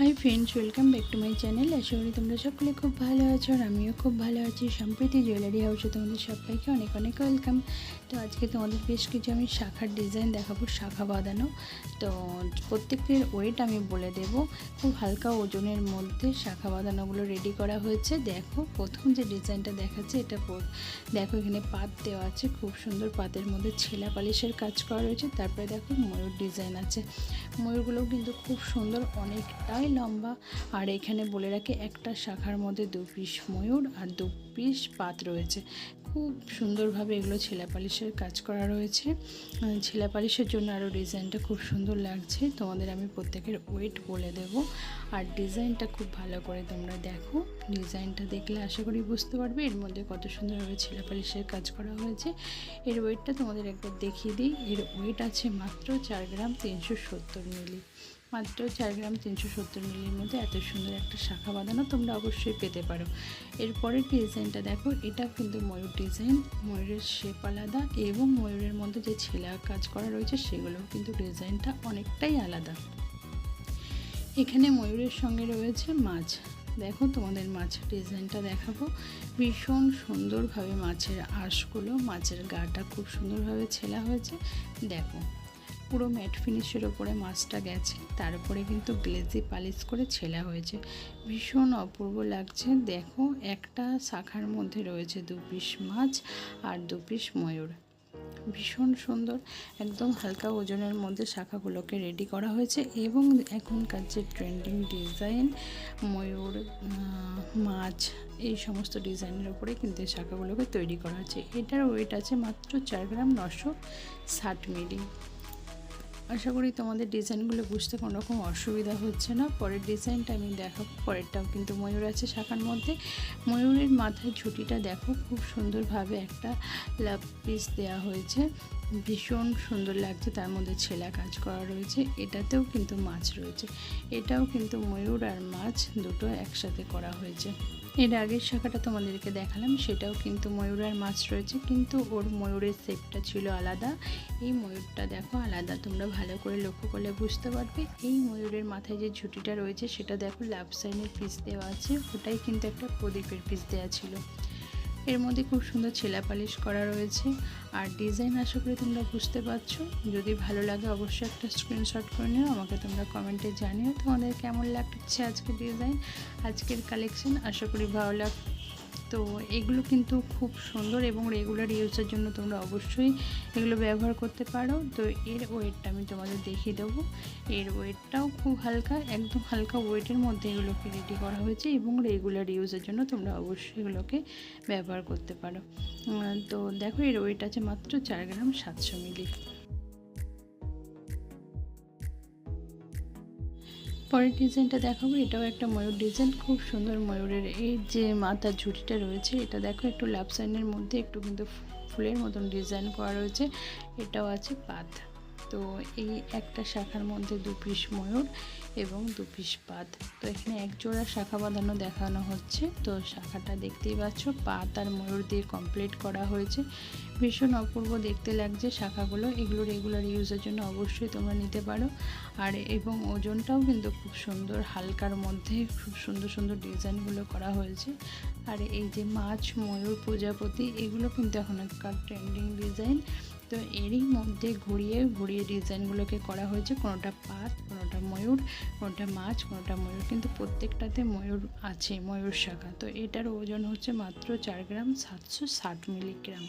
Hi friends welcome back to my channel আশা করি তোমরা সকলে খুব ভালো আছো আর আমিও খুব ভালো আছি। সম্প্রীতি জুয়েলারি হাউসে তোমাদের সবাইকে অনেক অনেক ওয়েলকাম তো আজকে তোমাদের বেশ কিছু আমি শাখার ডিজাইন দেখাবো, শাখা বাঁধানো। তো প্রত্যেকের ওয়েট আমি বলে দেব। খুব হালকা ওজনের মধ্যে শাখা বাঁধানোগুলো রেডি করা হয়েছে। দেখো, প্রথম যে ডিজাইনটা দেখাচ্ছে, এটা দেখো এখানে পাত দেওয়া আছে। খুব সুন্দর পাতের মধ্যে ছেলা পালিশের কাজ করা রয়েছে। তারপরে দেখো ময়ূর ডিজাইন আছে। ময়ূরগুলোও কিন্তু খুব সুন্দর অনেকটাই লম্বা আর এখানে বলে রাখে একটা শাখার মধ্যে দু পিস ময়ূর আর দু পিস পাত রয়েছে। খুব সুন্দরভাবে এগুলো ছেলা পালিশের কাজ করা রয়েছে। ছেলা পালিশের জন্য আরও ডিজাইনটা খুব সুন্দর লাগছে। তোমাদের আমি প্রত্যেকের ওয়েট বলে দেব। আর ডিজাইনটা খুব ভালো করে তোমরা দেখো। ডিজাইনটা দেখলে আশা করি বুঝতে পারবে। এর মধ্যে কত সুন্দরভাবে ছেলা পালিশের কাজ করা হয়েছে। এর ওয়েটটা তোমাদের একবার দেখিয়ে দিই। এর ওয়েট আছে মাত্র চার গ্রাম তিনশো সত্তর মিলি। মাত্র চার গ্রাম তিনশো সত্তর মিলির মধ্যে এত সুন্দর একটা শাখা বাঁধানো তোমরা অবশ্যই পেতে পারো। এরপরের ডিজাইনটা দেখো, এটা কিন্তু ময়ূর ডিজাইন, ময়ূরের শেপ আলাদা এবং ময়ূরের মধ্যে যে ছেলা কাজ করা রয়েছে সেগুলোও কিন্তু ডিজাইনটা অনেকটাই আলাদা। এখানে ময়ূরের সঙ্গে রয়েছে মাছ। দেখো তোমাদের মাছের ডিজাইনটা দেখাবো। ভীষণ সুন্দরভাবে মাছের আঁশগুলো, মাছের গাটা খুব সুন্দরভাবে ছেলা হয়েছে। দেখো পুরো ম্যাট ফিনিশের ওপরে মাছটা গেছে। তারপরে কিন্তু গ্লেজি পালিশ করে ছেলা হয়েছে। ভীষণ অপূর্ব লাগছে। দেখো, একটা শাখার মধ্যে রয়েছে দু পিস মাছ আর দু পিস ময়ূর। ভীষণ সুন্দর। একদম হালকা ওজনের মধ্যে শাখাগুলোকে রেডি করা হয়েছে এবং এখনকার যে ট্রেন্ডিং ডিজাইন ময়ূর মাছ, এই সমস্ত ডিজাইনের ওপরে কিন্তু এই শাখাগুলোকে তৈরি করা হয়েছে। এটার ওয়েট আছে মাত্র চার গ্রাম নশো ষাট মিলি। আশা করি তোমাদের ডিজাইনগুলো বুঝতে কোনো রকম অসুবিধা হচ্ছে না। পরের ডিজাইনটা আমি দেখাবো, পরেরটাও কিন্তু ময়ূর আছে শাখার মধ্যে। ময়ূরের মাথায় ঝুঁটিটা দেখো, খুব সুন্দরভাবে একটা লাভ পিস দেওয়া হয়েছে। ভীষণ সুন্দর লাগছে, তার মধ্যে ছেলা কাজ করা রয়েছে। এটাতেও কিন্তু মাছ রয়েছে। এটাও কিন্তু ময়ূর আর মাছ দুটো একসাথে করা হয়েছে। এর আগের শাখাটা তোমাদেরকে দেখালাম, সেটাও কিন্তু ময়ূর আর মাছ রয়েছে, কিন্তু ওর ময়ূরের শেপটা ছিল আলাদা। এই ময়ূরটা দেখো, আলাদা, তোমরা ভালো করে লক্ষ্য করলে বুঝতে পারবে। এই ময়ূরের মাথায় যে ঝুঁটিটা রয়েছে, সেটা দেখো লাভ সাইনের পিস দেওয়া আছে, ওটাই কিন্তু একটা প্রদীপের পিস দেওয়া ছিল। এর মধ্যে খুব সুন্দর ছেলা পালিশ করা রয়েছে। আর ডিজাইন আশা করি তোমরা বুঝতে পারছ। যদি ভালো লাগে অবশ্যই একটা স্ক্রিনশট করে নিও, আমাকে তোমরা কমেন্টে জানিও তোমাদের কেমন লাগছে আজকের ডিজাইন আজকের কালেকশন আশা করি ভালো লাগ তো এগুলো কিন্তু খুব সুন্দর এবং রেগুলার ইউজের জন্য তোমরা অবশ্যই এগুলো ব্যবহার করতে পারো। তো এর ওয়েটটা আমি তোমাদের দেখিয়ে দেবো। এর ওয়েটটাও খুব হালকা, একদম হালকা ওয়েটের মধ্যে এগুলোকে রেডি করা হয়েছে এবং রেগুলার ইউজের জন্য তোমরা অবশ্যই এগুলোকে ব্যবহার করতে পারো। তো দেখো এর ওয়েট আছে মাত্র চার গ্রাম সাতশো মিলি পরের ডিজাইনটা দেখাবো, এটাও একটা ময়ূর ডিজাইন, খুব সুন্দর ময়ূরের। এই যে মাথার ঝুড়িটা রয়েছে, এটা দেখো একটু লাভ সাইনের মধ্যে, একটু কিন্তু ফুলের মতন ডিজাইন করা রয়েছে, এটাও আছে পাত তো এই একটা শাখার মধ্যে দু পিস ময়ূর এবং দু পিস পাত তো এখানে এক জোড়া শাখা বাঁধানো দেখানো হচ্ছে। তো শাখাটা দেখতেই পাচ্ছ পাত আর ময়ূর দিয়ে কমপ্লিট করা হয়েছে। ভীষণ অপূর্ব দেখতে লাগছে শাখাগুলো। এগুলো রেগুলার ইউজের জন্য অবশ্যই তোমরা নিতে পারো। আর এবং ওজনটাও কিন্তু খুব সুন্দর, হালকার মধ্যে খুব সুন্দর সুন্দর ডিজাইনগুলো করা হয়েছে। আর এই যে মাছ, ময়ূর, প্রজাপতি, এগুলো কিন্তু এখনকার ট্রেন্ডিং ডিজাইন তো এরই মধ্যে ঘুরিয়ে ঘুরিয়ে ডিজাইনগুলোকে করা হয়েছে। কোনোটা পাত কোনোটা ময়ূর, কোনোটা মাছ, কোনোটা ময়ূর। কিন্তু প্রত্যেকটাতে ময়ূর আছে, ময়ূর শাখা। তো এটার ওজন হচ্ছে মাত্র চার গ্রাম, সাতশো ষাট মিলিগ্রাম।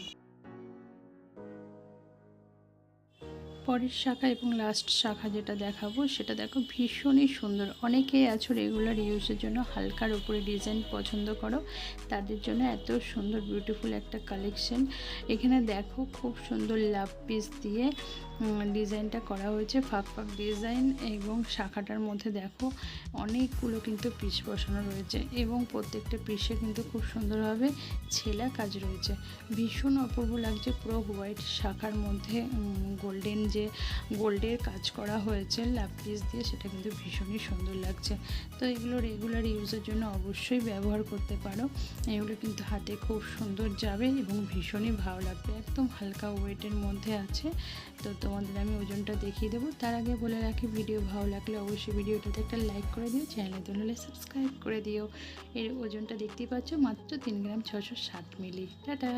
পরের শাখা এবং লাস্ট শাখা যেটা দেখাবো, সেটা দেখো ভীষণই সুন্দর। অনেকেই আছো রেগুলার ইউজের জন্য হালকার উপরে ডিজাইন পছন্দ করো, তাদের জন্য এত সুন্দর বিউটিফুল একটা কালেকশন এখানে দেখো খুব সুন্দর লাভ পিস দিয়ে ডিজাইনটা করা হয়েছে, ফাঁক ফাঁক ডিজাইন এবং শাখাটার মধ্যে দেখো অনেকগুলো কিন্তু পিস বসানো রয়েছে এবং প্রত্যেকটা পিসে কিন্তু খুব সুন্দরভাবে ছেলা কাজ রয়েছে। ভীষণ অপূর্ব লাগছে পুরো হোয়াইট শাখার মধ্যে গোল্ডেন যে গোল্ডের কাজ করা হয়েছে লাভ পিস দিয়ে সেটা কিন্তু ভীষণই সুন্দর লাগছে। তো এগুলো রেগুলার ইউজের জন্য অবশ্যই ব্যবহার করতে পারো। এগুলো কিন্তু হাতে খুব সুন্দর যাবে এবং ভীষণই ভালো লাগবে। একদম হালকা ওয়েটের মধ্যে আছে। তো তোমাদের আমি ওজনটা দেখিয়ে দেবো। তার আগে বলে রাখি, ভিডিও ভালো লাগলে অবশ্যই ভিডিওটাতে একটা লাইক করে দিও চ্যানেলে তো হলে সাবস্ক্রাইব করে দিও। এর ওজনটা দেখতেই পাচ্ছ, মাত্র তিন গ্রাম ছশো সাত মিলি টাটা